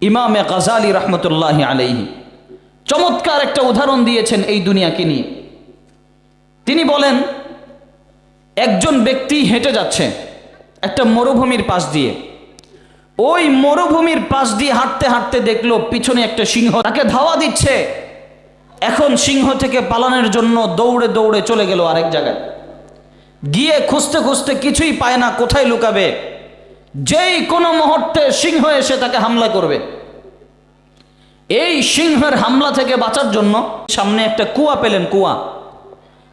ইমামে গাজালি রহমতুল্লাহ আলাইহি। চমৎকার একটা উদাহরণ দিয়েছেন এই দুনিয়াকে নিয়ে। তিনি বলেন, একজন ব্যক্তি হেঁটে যাচ্ছে একটা মরুভূমির পাশ দিয়ে। ওই মরুভূমির পাশ দিয়ে হাঁটতে হাঁটতে দেখল পিছনে একটা সিংহ তাকে ধাওয়া দিচ্ছে। এখন সিংহ থেকে পালানোর জন্য দৌড়ে দৌড়ে চলে গেল আরেক জায়গায়। গিয়ে খুঁজতে খুঁজতে কিছুই পায় না, কোথায় লুকাবে? যেই কোনো মুহূর্তে সিংহ এসে তাকে হামলা করবে। এই সিংহের হামলা থেকে বাঁচার জন্য সামনে একটা কুয়া পেলেন, কুয়া।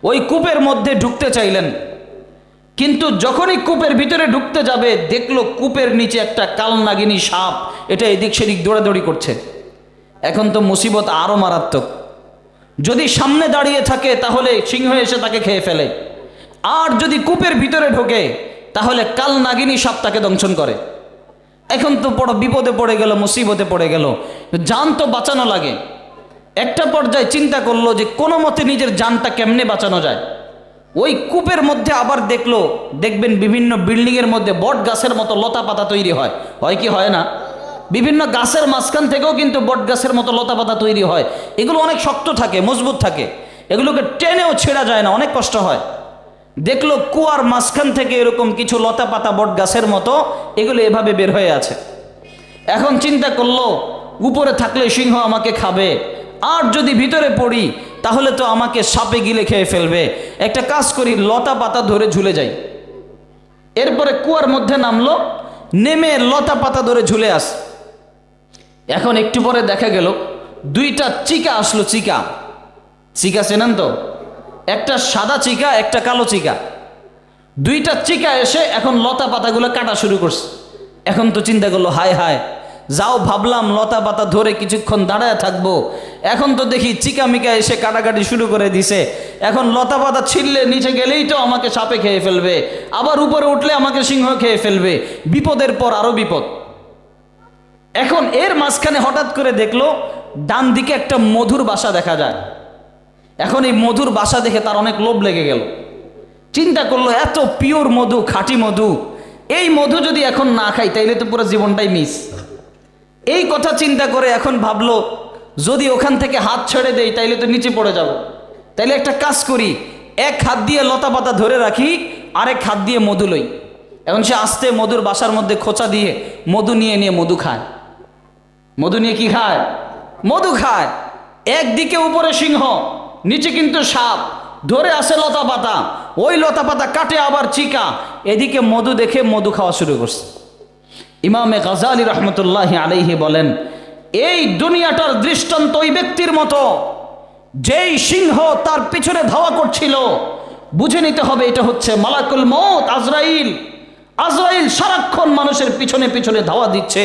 ওই কূপের মধ্যে ঢুকতে চাইলেন। কিন্তু যখনই কূপের ভিতরে ঢুকতে যাবে, দেখল কূপের নিচে একটা কালনাগিনী সাপ। এটা এদিক সেদিক দৌড়াদৌড়ি করছে। এখন তো মুসিবত আরও মারাত্মক। যদি সামনে দাঁড়িয়ে থাকে, তাহলে সিংহ এসে তাকে খেয়ে ফেলে। আর যদি কূপের ভিতরে ঢোকে তাহলে কাল নাগিনী সাপ তাকে দংশন করে। এখন তো বড় বিপদে পড়ে গেল, মুসিবতে পড়ে গেল। যান তো বাঁচানো লাগে। একটা পর্যায়ে চিন্তা করল যে কোনো মতে নিজের জানটা কেমনে বাঁচানো যায়। ওই কূপের মধ্যে আবার দেখল, দেখবেন বিভিন্ন বিল্ডিংয়ের মধ্যে বট গাছের মতো লতা পাতা তৈরি হয়। হয় কি হয় না? বিভিন্ন গাছের মাঝখান থেকেও কিন্তু বট গাছের মতো লতা পাতা তৈরি হয়। এগুলো অনেক শক্ত থাকে, মজবুত থাকে। এগুলোকে টেনেও ছেঁড়া যায় না, অনেক কষ্ট হয়। দেখল কুয়ার মাঝখান থেকে এরকম কিছু লতা পাতা বট গাছের মতো, এগুলো এভাবে বের হয়ে আছে। এখন চিন্তা করল, উপরে থাকলে সিংহ আমাকে খাবে, আর যদি ভিতরে পড়ি, তাহলে তো আমাকে সাপে গিলে খেয়ে ফেলবে। একটা কাজ করি লতা পাতা ধরে ঝুলে যাই। এরপরে কুয়ার মধ্যে নামলো, নেমে লতা পাতা ধরে ঝুলে আস। এখন একটু পরে দেখা গেল, দুইটা চিকা আসলো, চিকা। চিকা চেনেন তো? একটা সাদা চিকা, একটা কালো চিকা। দুইটা চিকা এসে এখন লতা পাতাগুলো কাটা শুরু করছে। এখন তো চিন্তা করল, হায় হায়, যাও ভাবলাম লতা পাতা ধরে কিছুক্ষণ দাঁড়ায় থাকব। এখন তো দেখি চিকা মিকা এসে কাটাকাটি শুরু করে দিছে। এখন লতা পাতা ছিললে নিচে গেলেই তো আমাকে সাপে খেয়ে ফেলবে। আবার উপরে উঠলে আমাকে সিংহ খেয়ে ফেলবে। বিপদের পর আরও বিপদ। এখন এর মাঝখানে হঠাৎ করে দেখল ডান দিকে একটা মধুর বাসা দেখা যায়। এখন এই মধুর বাসা দেখে তার অনেক লোভ লেগে গেল। চিন্তা করল, এত পিওর মধু, খাঁটি মধু। এই মধু যদি এখন না খাই, তাইলে তো পুরো জীবনটাই মিস এই কথা চিন্তা করে এখন ভাবলো, যদি ওখান থেকে হাত ছেড়ে দেই, তাইলে তো নিচে পড়ে যাব। তাইলে একটা কাজ করি, এক হাত দিয়ে লতা পাতা ধরে রাখি, আরেক হাত দিয়ে মধু লই। এখন সে আস্তে মধুর বাসার মধ্যে খোঁচা দিয়ে মধু নিয়ে নিয়ে মধু খায়। মধু নিয়ে কি খায়? মধু খায়। একদিকে উপরে সিংহ নিচে কিন্তু সাপ, ধরে আসে লতা পাতা। ওই লতা পাতা কাটে আবার চিকা। এদিকে মধু দেখে মধু খাওয়া শুরু করছে। ইমামে গাজালি রহমতুল্লাহ আলাইহি বলেন, এই দুনিয়াটার দৃষ্টান্ত ওই ব্যক্তির মতো। যেই সিংহ তার পিছনে ধাওয়া করছিল। বুঝে নিতে হবে এটা হচ্ছে মালাকুল মৌত আজরাইল। আজরাইল সারাক্ষণ মানুষের পিছনে পিছনে ধাওয়া দিচ্ছে।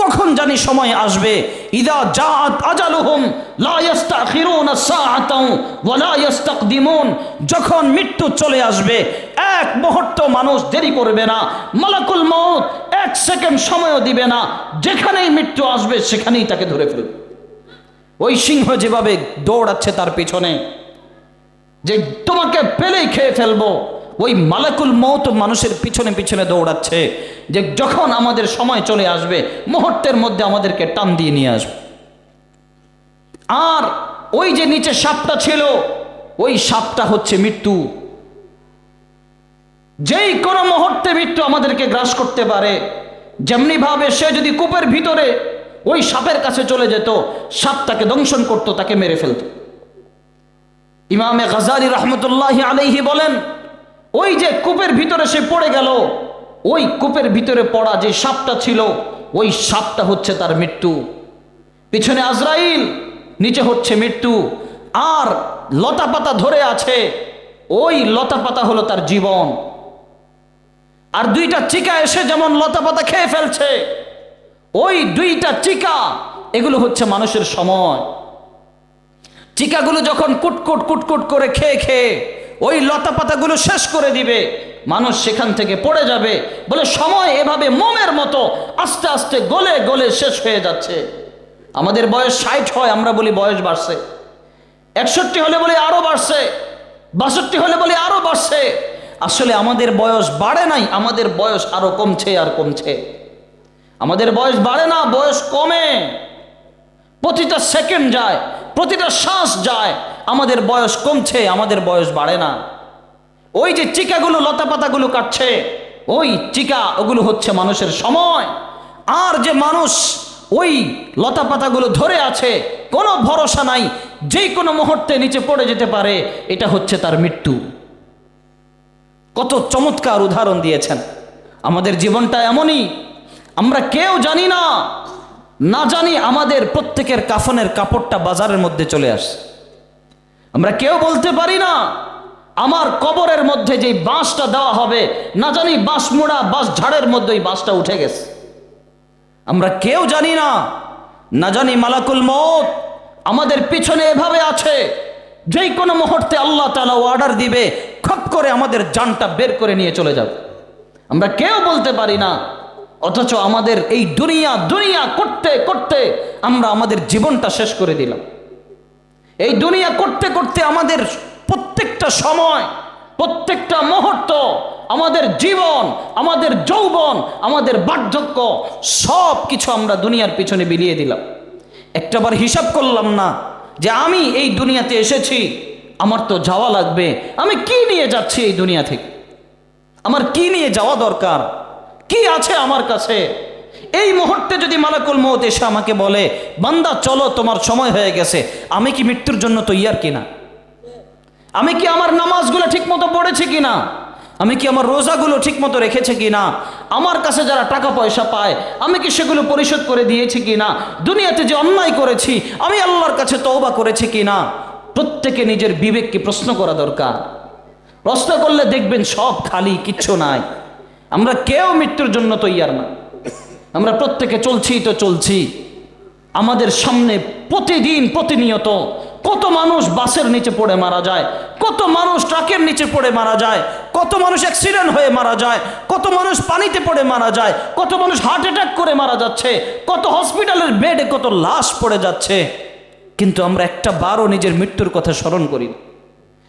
কখন জানি সময় আসবে? ইদা জাআত আজালুহুম যখন মৃত্যু চলে আসবে, এক মুহূর্ত মানুষ দেরি করবে না, মালাকুল মউত এক সেকেন্ড সময়ও দিবে না, যেখানেই মৃত্যু আসবে সেখানেই তাকে ধরে ফেলবে। ওই সিংহ যেভাবে দৌড়াচ্ছে তার পিছনে, যে তোমাকে পেলেই খেয়ে ফেলব ওই মালাকুল মৌত মানুষের পিছনে পিছনে দৌড়াচ্ছে যে যখন আমাদের সময় চলে আসবে, মুহূর্তের মধ্যে আমাদেরকে টান দিয়ে নিয়ে আসবে। আর ওই যে নিচে সাপটা ছিল, ওই সাপটা হচ্ছে মৃত্যু। যেই কোনো মুহূর্তে মৃত্যু আমাদেরকে গ্রাস করতে পারে। যেমনি ভাবে সে যদি কূপের ভিতরে ওই সাপের কাছে চলে যেত সাপ তাকে দংশন করত, তাকে মেরে ফেলত। ইমামে গাজালি রহমতুল্লাহ আলাইহি বলেন ওই যে কূপের ভিতরে সে পড়ে গেল, ওই কূপের ভিতরে পড়া যে সাপটা ছিল, ওই সাপটা হচ্ছে তার মৃত্যু। পিছনে আজরাইল, নিচে হচ্ছে মৃত্যু। আর লতা পাতা ধরে আছে, ওই লতা পাতা হলো তার জীবন। আর দুইটা চিকা এসে যেমন লতা পাতা খেয়ে ফেলছে, ওই দুইটা চিকা, এগুলো হচ্ছে মানুষের সময়। চিকাগুলো যখন কুটকুট কুটকুট করে খেয়ে খেয়ে ওই লতা পাতাগুলো শেষ করে দিবে। মানুষ সেখান থেকে পড়ে যাবে বলে সময় এভাবে মোমের মতো আস্তে আস্তে গলে গলে শেষ হয়ে যাচ্ছে। আমাদের বয়স ষাট হয়, আমরা বলি বয়স বাড়ছে। একষট্টি হলে বলি আরও বাড়ছে। বাষট্টি হলে বলি আরও বাড়ছে। আসলে আমাদের বয়স বাড়ে নাই, আমাদের বয়স আরও কমছে আর কমছে। আমাদের বয়স বাড়ে না, বয়স কমে। প্রতিটা সেকেন্ড যায়, প্রতিটা শ্বাস যায় আমাদের বয়স কমছে, আমাদের বয়স বাড়ে না। ওই যে চিকাগুলো লতা পাতাগুলো কাটছে, ওই চিকা, ওগুলো হচ্ছে মানুষের সময়। আর যে মানুষ ওই লতা পাতাগুলো ধরে আছে, কোনো ভরসা নাই, যে কোনো মুহূর্তে নিচে পড়ে যেতে পারে, এটা হচ্ছে তার মৃত্যু। কত চমৎকার উদাহরণ দিয়েছেন। আমাদের জীবনটা এমনই, আমরা কেউ জানি না না জানি আমাদের প্রত্যেকের কাফনের কাপড়টা বাজারের মধ্যে চলে আসে আমরা কেউ বলতে পারি না। আমার কবরের মধ্যে যে বাঁশটা দেওয়া হবে, না জানি বাঁশ মোড়া, বাঁশ ঝাড়ের মধ্যে ওই বাঁশটা উঠে গেছে। আমরা কেউ জানি না না জানি মালাকুল মত আমাদের পিছনে এভাবে আছে। যেই কোনো মুহূর্তে আল্লাহ তালা অর্ডার দিবে, খপ করে আমাদের জানটা বের করে নিয়ে চলে যাবে। আমরা কেউ বলতে পারি না, অথচ আমাদের এই দুনিয়া দুনিয়া করতে করতে আমরা আমাদের জীবনটা শেষ করে দিলাম। এই দুনিয়া করতে করতে আমাদের প্রত্যেকটা সময়, প্রত্যেকটা মুহূর্ত, আমাদের জীবন, আমাদের যৌবন, আমাদের বার্ধক্য সব কিছু আমরা দুনিয়ার পিছনে বিলিয়ে দিলাম। একটাবার হিসাব করলাম না যে আমি এই দুনিয়াতে এসেছি, আমার তো যাওয়া লাগবে। আমি কি নিয়ে যাচ্ছি এই দুনিয়া থেকে? আমার কি নিয়ে যাওয়া দরকার? কি আছে আমার কাছে? এই মুহূর্তে যদি মালাকুল মৌত এসে আমাকে বলে, বান্দা, চলো, তোমার সময় হয়ে গেছে। আমি কি মৃত্যুর জন্য তৈয়ার কিনা? আমি কি আমার নামাজগুলো ঠিক মতো পড়েছি কিনা? আমি কি আমার রোজাগুলো ঠিক মতো রেখেছি কিনা? আমার কাছে যারা টাকা পয়সা পায়, আমি কি সেগুলো পরিশোধ করে দিয়েছি কিনা? দুনিয়াতে যে অন্যায় করেছি, আমি আল্লাহর কাছে তওবা করেছি কিনা? প্রত্যেকে নিজের বিবেককে প্রশ্ন করা দরকার। প্রশ্ন করলে দেখবেন সব খালি, কিচ্ছু নাই। আমরা কেউ মৃত্যুর জন্য তৈয়ার না। আমরা প্রত্যেকে চলছি তো চলছি। আমাদের সামনে প্রতিদিন প্রতিনিয়ত কত মানুষ বাসের নিচে পড়ে মারা যায়, কত মানুষ ট্রাকের নিচে পড়ে মারা যায়, কত মানুষ অ্যাক্সিডেন্ট হয়ে মারা যায়, কত মানুষ পানিতে পড়ে মারা যায়, কত মানুষ হার্ট অ্যাটাক করে মারা যাচ্ছে, কত হসপিটালের বেডে কত লাশ পড়ে যাচ্ছে। কিন্তু আমরা একটা বারও নিজের মৃত্যুর কথা স্মরণ করি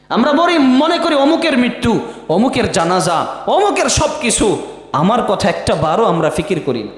আমরা বলি, মনে করি অমুকের মৃত্যু, অমুকের জানাজা, অমুকের সব কিছু আমার কথা একটা বারও আমরা ফিকির করি না।